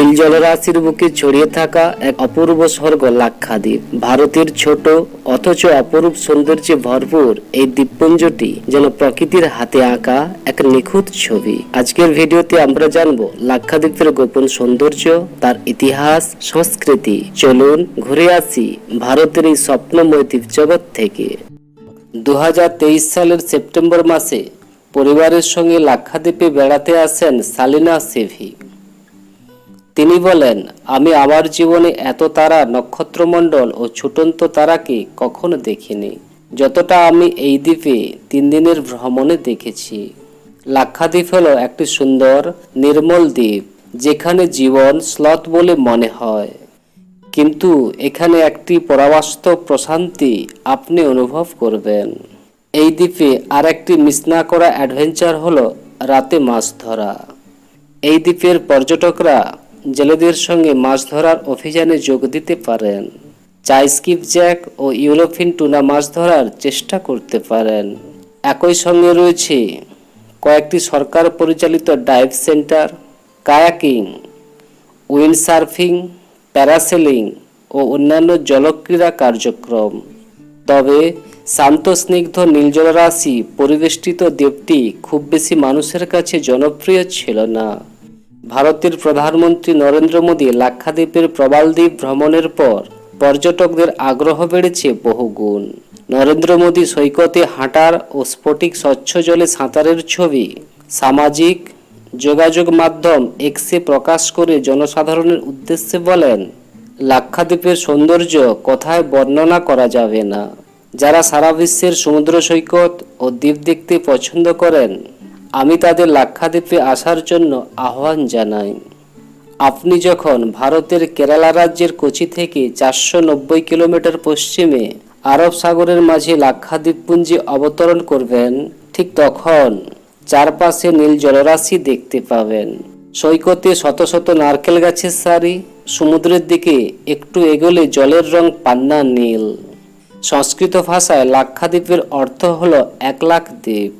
নীল জলরাশির বুকে ছড়িয়ে থাকা এক অপূর্ব স্বর্গ লাক্ষাদ্বীপ। ভারতের ছোট অথচ অপরূপ সৌন্দর্যে ভরপুর এই দ্বীপপুঞ্জটি যেন প্রকৃতির হাতে আঁকা এক নিখুঁত ছবি। আজকের ভিডিওতে আমরা জানব লাক্ষাদ্বীপের গোপন সৌন্দর্য, তার ইতিহাস, সংস্কৃতি। চলুন ঘুরে আসি ভারতের এই স্বপ্নময় দ্বীপ জগৎ থেকে। দু হাজার তেইশ সালের সেপ্টেম্বর মাসে পরিবারের সঙ্গে লাক্ষাদ্বীপে বেড়াতে আসেন সালিনা সেভি। তিনি বলেন, আমি আমার জীবনে এত তারা নক্ষত্রমণ্ডল ও ছুটন্ত তারাকে কখনো দেখিনি। যতটা আমি এই দ্বীপে তিন দিনের ভ্রমণে দেখেছি। লাক্ষাদ্বীপ হলো একটি সুন্দর, নির্মল দ্বীপ, যেখানে জীবন স্লথ বলে মনে হয়। কিন্তু এখানে একটি পরাবাস্তব প্রশান্তি আপনি অনুভব করবেন। এই দ্বীপে আর একটি মিস না করা অ্যাডভেঞ্চার হলো রাতে মাছ ধরা। এই দ্বীপের পর্যটকরা জেলেদের সঙ্গে মাছ ধরার অভিযানে যোগ দিতে পারেন। চাই স্কিপ জ্যাক ও ইউরোফিন টুনা মাছ ধরার চেষ্টা করতে পারেন। একই সঙ্গে রয়েছে কয়েকটি সরকার পরিচালিত dive centre, kayaking, windsurfing, parasailing ও অন্যান্য জলক্রীড়া কার্যক্রম। তবে শান্ত, স্নিগ্ধ, নীলজলরাশি পরিবেষ্টিত দ্বীপটি খুব বেশি মানুষের কাছে জনপ্রিয় ছিল না। ভারতের প্রধানমন্ত্রী নরেন্দ্র মোদী লাক্ষাদ্বীপের প্রবালদ্বীপ ভ্রমণের পর পর্যটকদের আগ্রহ বেড়েছে বহুগুণ নরেন্দ্র মোদী সৈকতে হাঁটার ও স্ফটিক স্বচ্ছ জলে সাঁতারের ছবি, সামাজিক যোগাযোগ মাধ্যম এক্সে প্রকাশ করে জনসাধারণের উদ্দেশ্যে বলেন, লাক্ষাদ্বীপের সৌন্দর্য কথায় বর্ণনা করা যাবে না। যারা সারা বিশ্বের সমুদ্র সৈকত ও দ্বীপ দেখতে পছন্দ করেন আমি তাদের লাক্ষাদ্বীপে আসার জন্য আহ্বান জানাই। আপনি যখন ভারতের কেরালা রাজ্যের কোচি থেকে চারশো নব্বই কিলোমিটার পশ্চিমে আরব সাগরের মাঝে লাক্ষাদ্বীপপুঞ্জে অবতরণ করবেন, ঠিক তখন চারপাশে নীল জলরাশি দেখতে পাবেন। সৈকতে শত শত নারকেল গাছের সারি, সমুদ্রের দিকে একটু এগোলে জলের রং পান্না নীল। সংস্কৃত ভাষায় লাক্ষাদ্বীপের অর্থ হল এক লাখ দ্বীপ।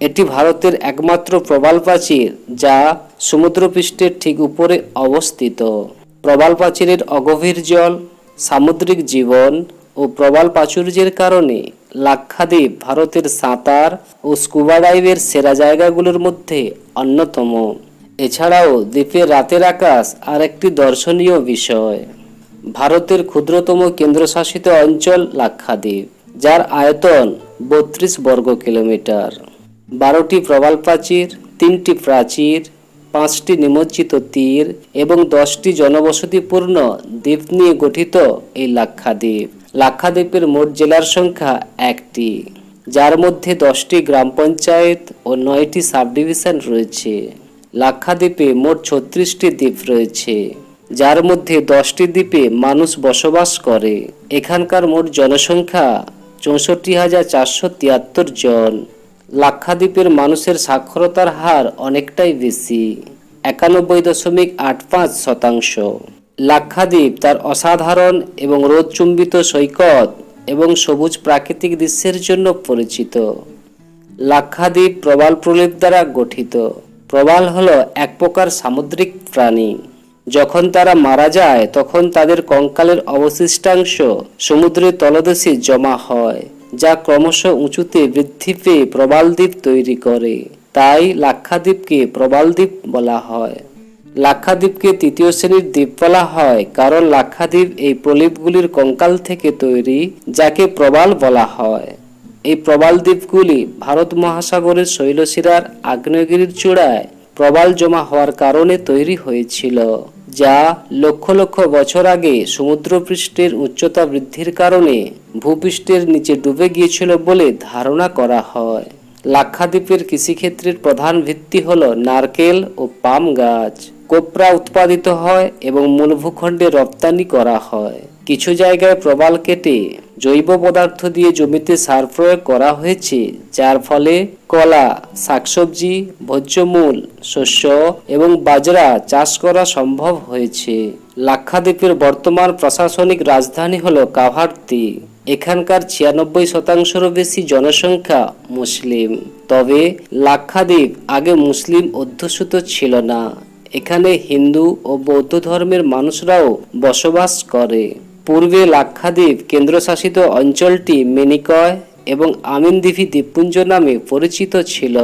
এটি ভারতের একমাত্র প্রবাল প্রাচীর যা সমুদ্রপৃষ্ঠের ঠিক উপরে অবস্থিত। প্রবাল প্রাচীরের অগভীর জল, সামুদ্রিক জীবন ও প্রবাল প্রাচুর্যের কারণে লাক্ষাদ্বীপ ভারতের সাঁতার ও স্কুবা ডাইভের সেরা জায়গাগুলোর মধ্যে অন্যতম। এছাড়াও দ্বীপের রাতের আকাশ আর একটি দর্শনীয় বিষয়। ভারতের ক্ষুদ্রতম কেন্দ্রশাসিত অঞ্চল লাক্ষাদ্বীপ, যার আয়তন বত্রিশ বর্গ কিলোমিটার বারোটি প্রবাল প্রাচীর, তিনটি প্রাচীর, পাঁচটি নিমজ্জিত তীর এবং দশটি জনবসতিপূর্ণ দ্বীপ নিয়ে গঠিত এই লাক্ষাদ্বীপ। লাক্ষাদ্বীপের মোট জেলার সংখ্যা একটি, যার মধ্যে দশটি গ্রাম পঞ্চায়েত ও নয়টি সাব ডিভিশন রয়েছে। লাক্ষাদ্বীপে মোট ছত্রিশটি দ্বীপ রয়েছে, যার মধ্যে দশটি দ্বীপে মানুষ বসবাস করে। এখানকার মোট জনসংখ্যা চৌষট্টি হাজার চারশো তিয়াত্তর জন। লাক্ষাদ্বীপের মানুষের সাক্ষরতার হার অনেকটাই বেশি, একানব্বই দশমিক আট পাঁচ শতাংশ। লাক্ষাদ্বীপ তার অসাধারণ এবং রোদচুম্বিত সৈকত এবং সবুজ প্রাকৃতিক দৃশ্যের জন্য পরিচিত। লাক্ষাদ্বীপ প্রবাল প্রলেপ দ্বারা গঠিত। প্রবাল হল এক প্রকার সামুদ্রিক প্রাণী। যখন তারা মারা যায়, তখন তাদের কঙ্কালের অবশিষ্টাংশ সমুদ্রের তলদেশে জমা হয়। যা ক্রমশ উঁচুতে বৃদ্ধি পেয়ে প্রবালদ্বীপ তৈরি করে। তাই লাক্ষাদ্বীপকে প্রবালদ্বীপ বলা হয়। লাক্ষাদ্বীপকে তৃতীয় শ্রেণির দ্বীপ বলা হয় কারণ লাক্ষাদ্বীপ এই প্রলেপগুলির কঙ্কাল থেকে তৈরি, যাকে প্রবাল বলা হয়। এই প্রবাল দ্বীপগুলি ভারত মহাসাগরের শৈলশিরার আগ্নেয়গিরির চূড়ায় প্রবাল জমা হওয়ার কারণে তৈরি হয়েছিল। যা লক্ষ লক্ষ বছর আগে সমুদ্রপৃষ্ঠের উচ্চতা বৃদ্ধির কারণে ভূপৃষ্ঠের নিচে ডুবে গিয়েছিল বলে ধারণা করা হয়। লাক্ষাদ্বীপের কৃষিক্ষেত্রের প্রধান ভিত্তি হল নারকেল ও পাম গাছ। কোপরা উৎপাদিত হয় এবং মূল ভূখণ্ডে রপ্তানি করা হয়। কিছু জায়গায় প্রবাল কেটে জৈব পদার্থ দিয়ে জমিতে সার প্রয়োগ করা হয়েছে, যার ফলে কলা, শাকসবজি, ভোজ্যমূল, শস্য এবং বাজরা চাষ করা সম্ভব হয়েছে। লাক্ষাদ্বীপের বর্তমান প্রশাসনিক রাজধানী হল কাভার্তি। এখানকার ছিয়ানব্বই শতাংশেরও বেশি জনসংখ্যা মুসলিম। তবে লাক্ষাদ্বীপ আগে মুসলিম অধ্যুষিত ছিল না। এখানে হিন্দু ও বৌদ্ধ ধর্মের মানুষরাও বসবাস করে। পূর্বে লাক্ষাদ্বীপ কেন্দ্রশাসিত অঞ্চলটি মেনিকয় এবং আমিনদিঘি দ্বীপপুঞ্জ নামে পরিচিত ছিল,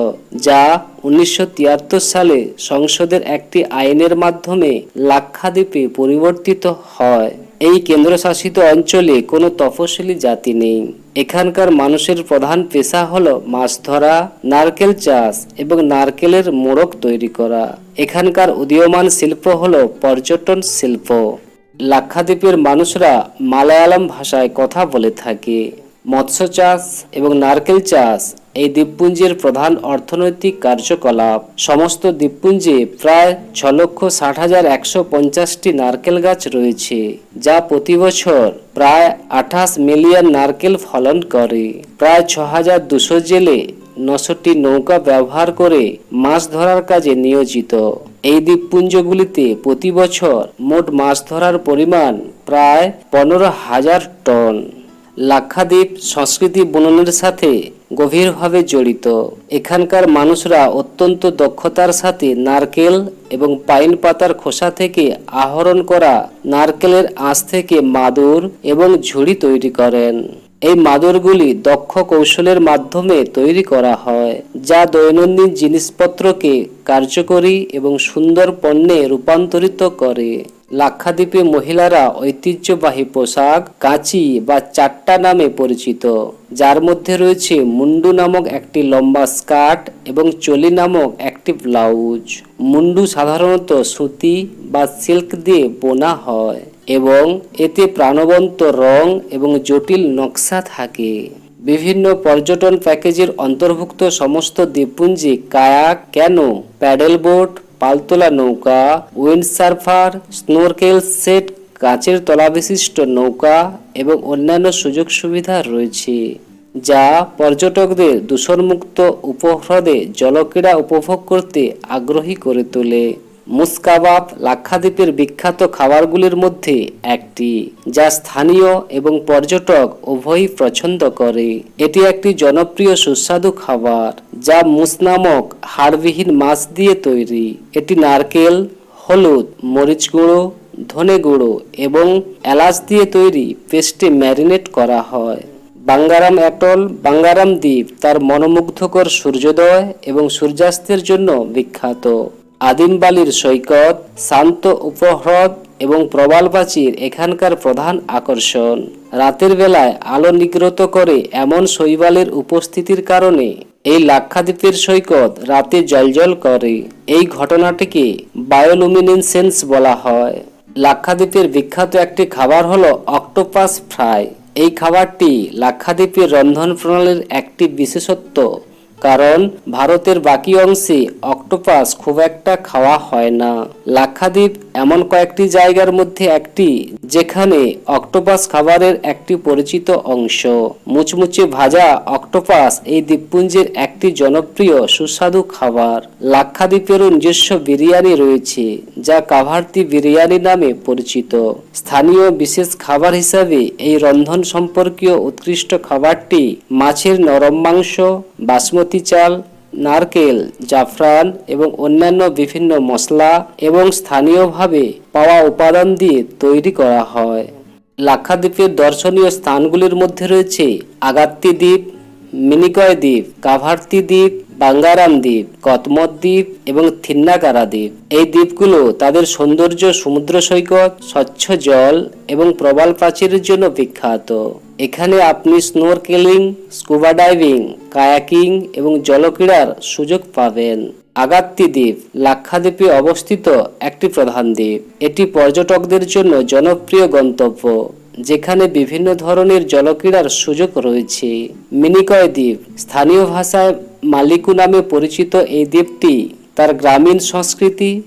যা উনিশশো তিয়াত্তর সালে সংসদের একটি আইনের মাধ্যমে লাক্ষাদ্বীপে পরিবর্তিত হয়। এই কেন্দ্রশাসিত অঞ্চলে কোনো তফসিলি জাতি নেই। এখানকার মানুষের প্রধান পেশা হল মাছ ধরা, নারকেল চাষ এবং নারকেলের মোড়ক তৈরি করা। এখানকার উদীয়মান শিল্প হল পর্যটন শিল্প। লাক্ষাদ্বীপের মানুষরা মালায়ালাম ভাষায় কথা বলে থাকে। মৎস্য চাষ এবং নারকেল চাষ এই দ্বীপপুঞ্জের প্রধান অর্থনৈতিক কার্যকলাপ। সমস্ত দ্বীপপুঞ্জে প্রায় ছ লক্ষ ষাট হাজার একশো পঞ্চাশটি নারকেল গাছ রয়েছে, যা প্রতি বছর প্রায় আঠাশ মিলিয়ন নারকেল ফলন করে। প্রায় ছ হাজার দুশো জেলে নশোটি নৌকা ব্যবহার করে মাছ ধরার কাজে নিয়োজিত। এই দ্বীপপুঞ্জগুলিতে প্রতি বছর মোট মাছ ধরার পরিমাণ প্রায় পনেরো হাজার টন। লাক্ষাদ্বীপ সংস্কৃতি বুননের সাথে গভীরভাবে জড়িত। এখানকার মানুষরা অত্যন্ত দক্ষতার সাথে নারকেল এবং পাইন পাতার খোসা থেকে আহরণ করা নারকেলের আঁশ থেকে মাদুর এবং ঝুড়ি তৈরি করেন। এই মাদুরগুলি দক্ষ কৌশলের মাধ্যমে তৈরি করা হয়, যা দৈনন্দিন জিনিসপত্রকে কার্যকরী এবং সুন্দর পণ্যে রূপান্তরিত করে। লাক্ষাদ্বীপে মহিলারা ঐতিহ্যবাহী পোশাক, কাঁচি বা চাট্টা নামে পরিচিত, যার মধ্যে রয়েছে মুন্ডু নামক একটি লম্বা স্কার্ট এবং চলি নামক একটি ব্লাউজ। মুন্ডু সাধারণত সুতি বা সিল্ক দিয়ে বোনা হয়। এবং এতে প্রাণবন্ত রং এবং জটিল নকশা থাকে। বিভিন্ন পর্যটন প্যাকেজের অন্তর্ভুক্ত সমস্ত দ্বীপপুঞ্জে কায়াক, ক্যানো প্যাডেল বোট পালতোলা নৌকা উইন্ড সার্ফার স্নোরকেল সেট কাচের তলাবিশিষ্ট নৌকা এবং অন্যান্য সুযোগ সুবিধা রয়েছে, যা পর্যটকদের দূষণমুক্ত উপহ্রদে জলক্রীড়া উপভোগ করতে আগ্রহী করে তোলে। মুসকাবাব লাক্ষাদ্বীপের বিখ্যাত খাবারগুলির মধ্যে একটি, যা স্থানীয় এবং পর্যটক উভয়ই পছন্দ করে। এটি একটি জনপ্রিয় সুস্বাদু খাবার, যা মুস নামক হাড়বিহীন মাছ দিয়ে তৈরি। এটি নারকেল, হলুদ, মরিচ গুঁড়ো, ধনে গুঁড়ো এবং এলাচ দিয়ে তৈরি পেস্টে ম্যারিনেট করা হয়। বাঙ্গারাম অ্যাটল, বাঙ্গারাম দ্বীপ তার মনোমুগ্ধকর সূর্যোদয় এবং সূর্যাস্তের জন্য বিখ্যাত। আদিম বালির সৈকত, শান্ত উপহ্রদ এবং প্রবাল প্রাচীর এখানকার প্রধান আকর্ষণ। রাতের বেলায় আলো নিগ্রত করে এমন শৈবালের উপস্থিতির কারণে এই লাক্ষাদ্বীপের সৈকত রাতে জলজল করে। এই ঘটনাটিকে বায়োলুমিনেসেন্স বলা হয়। লাক্ষাদ্বীপের বিখ্যাত একটি খাবার হলো অক্টোপাস ফ্রাই। এই খাবারটি লাক্ষাদ্বীপের রন্ধন প্রণালীর একটি বিশেষত্ব। কারণ ভারতের বাকি অংশে অক্টোপাস খুব একটা খাওয়া হয় না। লাক্ষাদ্বীপ এমন কয়েকটি জায়গার মধ্যে একটি, যেখানে অক্টোপাস খাবারের একটি পরিচিত অংশ। মুচমুচে ভাজা অক্টোপাস এই দ্বীপপুঞ্জের একটি জনপ্রিয় সুস্বাদু খাবার। লাক্ষাদ্বীপেরও নিজস্ব বিরিয়ানি রয়েছে, যা কাভার্তি বিরিয়ানি নামে পরিচিত। স্থানীয় বিশেষ খাবার হিসাবে এই রন্ধন সম্পর্কীয় উৎকৃষ্ট খাবারটি মাছের নরম মাংস, বাসমতি চাল নারকেল, জাফরান এবং অন্যান্য বিভিন্ন মশলা এবং স্থানীয়ভাবে পাওয়া উপাদান দিয়ে তৈরি করা হয়। লাক্ষাদ্বীপের দর্শনীয় স্থানগুলির মধ্যে রয়েছে আগাত্তি দ্বীপ মিনিকয় দ্বীপ, কাভার্তি দ্বীপ, বাঙ্গারাম দ্বীপ, কতমত দ্বীপ এবং থিন্নাকারা দ্বীপ। এই দ্বীপগুলো তাদের সৌন্দর্য সমুদ্র সৈকত, স্বচ্ছ জল এবং প্রবাল প্রাচীরের জন্য বিখ্যাত। এখানে আপনি স্নোরকেলিং, স্কুবা ডাইভিং, কায়াকিং এবং জলক্রীড়ার সুযোগ পাবেন। আগাত্তি দ্বীপ, লাক্ষাদ্বীপে অবস্থিত একটি প্রধান দ্বীপ। এটি পর্যটকদের জন্য জনপ্রিয় গন্তব্য। যেখানে বিভিন্ন ধরনের জলক্রীড়ার সুযোগ রয়েছে। মিনিকয় দ্বীপ। স্থানীয় ভাষায় মালিকু নামে পরিচিত এই দ্বীপটি তার গ্রামীণ সংস্কৃতি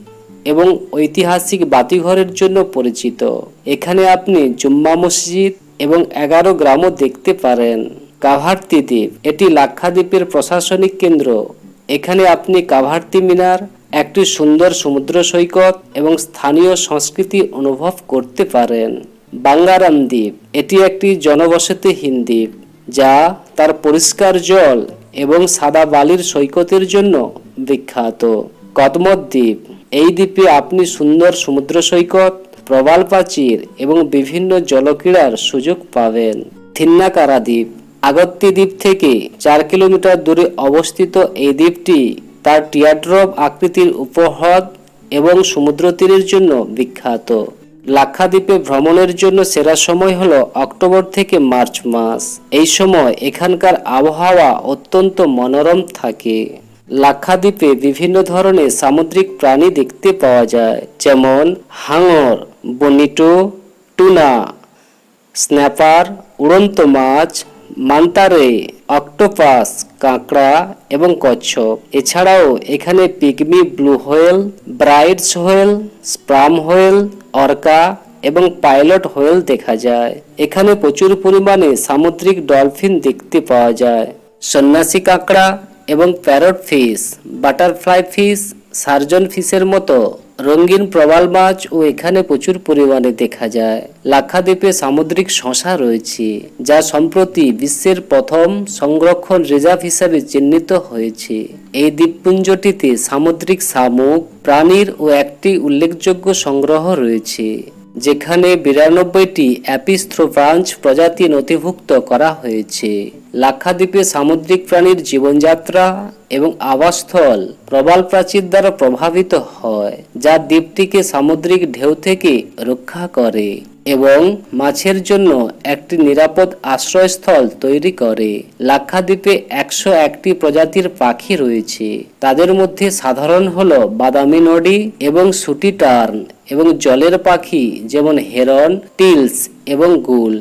এবং ঐতিহাসিক বাতিঘরের জন্য পরিচিত। এখানে আপনি জুম্মা মসজিদ এবং এগারো গ্রামও দেখতে পারেন। কাভার্তি দ্বীপ। এটি লাক্ষাদ্বীপের প্রশাসনিক কেন্দ্র। এখানে আপনি কাভার্তি মিনার, একটি সুন্দর সমুদ্র সৈকত এবং স্থানীয় সংস্কৃতি অনুভব করতে পারেন। বাঙ্গারাম দ্বীপ। এটি একটি জনবসতিহীন দ্বীপ যা তার পরিষ্কার জল এবং সাদা বালির সৈকতের জন্য বিখ্যাত। কদমত দ্বীপ। এই দ্বীপে আপনি সুন্দর সমুদ্র সৈকত, প্রবাল প্রাচীর এবং বিভিন্ন জলক্রীড়ার সুযোগ পাবেন। থিন্নাকারা দ্বীপ। আগত্তি দ্বীপ থেকে চার কিলোমিটার দূরে অবস্থিত এই দ্বীপটি তার টিয়াড্রপ আকৃতির উপহ্রদ এবং সমুদ্র তীরের জন্য বিখ্যাত। লাক্ষাদ্বীপে ভ্রমণের জন্য সেরা সময় হলো অক্টোবর থেকে মার্চ মাস। এই সময় এখানকার আবহাওয়া অত্যন্ত মনোরম থাকে। লাক্ষাদ্বীপে বিভিন্ন ধরনের সামুদ্রিক প্রাণী দেখতে পাওয়া যায়, যেমন হাঙর, বনিটো, টুনা, স্ন্যাপার, উড়ন্ত মাছ, মান্তারে। অক্টোপাস, কাঁকড়া এবং কচ্ছপ। এছাড়াও এখানে pygmy blue whale Bryde's whale, sperm whale, orca এবং পাইলট হোয়েল দেখা যায়। এখানে প্রচুর পরিমাণে সামুদ্রিক ডলফিন দেখতে পাওয়া যায়। সন্ন্যাসী কাঁকড়া এবং parrot fish, butterfly fish, surgeon ফিশের মতো। রঙিন প্রবাল মাছ ও এখানে প্রচুর পরিমাণে দেখা যায়। লাক্ষাদ্বীপে সামুদ্রিক শশা রয়েছে, যা সম্প্রতি বিশ্বের প্রথম সংরক্ষণ রিজার্ভ হিসাবে চিহ্নিত হয়েছে। এই দ্বীপপুঞ্জটিতে সামুদ্রিক শামুক, প্রাণীর ও একটি উল্লেখযোগ্য সংগ্রহ রয়েছে, যেখানে বিরানব্বইটি অ্যাপিস্থ্রোফ্রাঞ্চ প্রজাতি নথিভুক্ত করা হয়েছে। লাক্ষাদ্বীপে সামুদ্রিক প্রাণীর জীবনযাত্রা এবং আবাসস্থল প্রবাল প্রাচীর দ্বারা প্রভাবিত হয়, যা দ্বীপটিকে সামুদ্রিক ঢেউ থেকে রক্ষা করে এবং মাছের জন্য একটি নিরাপদ আশ্রয়স্থল তৈরি করে। লাক্ষাদ্বীপে একশো একটি প্রজাতির পাখি রয়েছে। তাদের মধ্যে সাধারণ হলো বাদামি নডি এবং সুটি টার্ন এবং জলের পাখি যেমন হেরন, টিলস এবং গুল।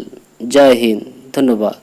জয় হিন্দ। ধন্যবাদ।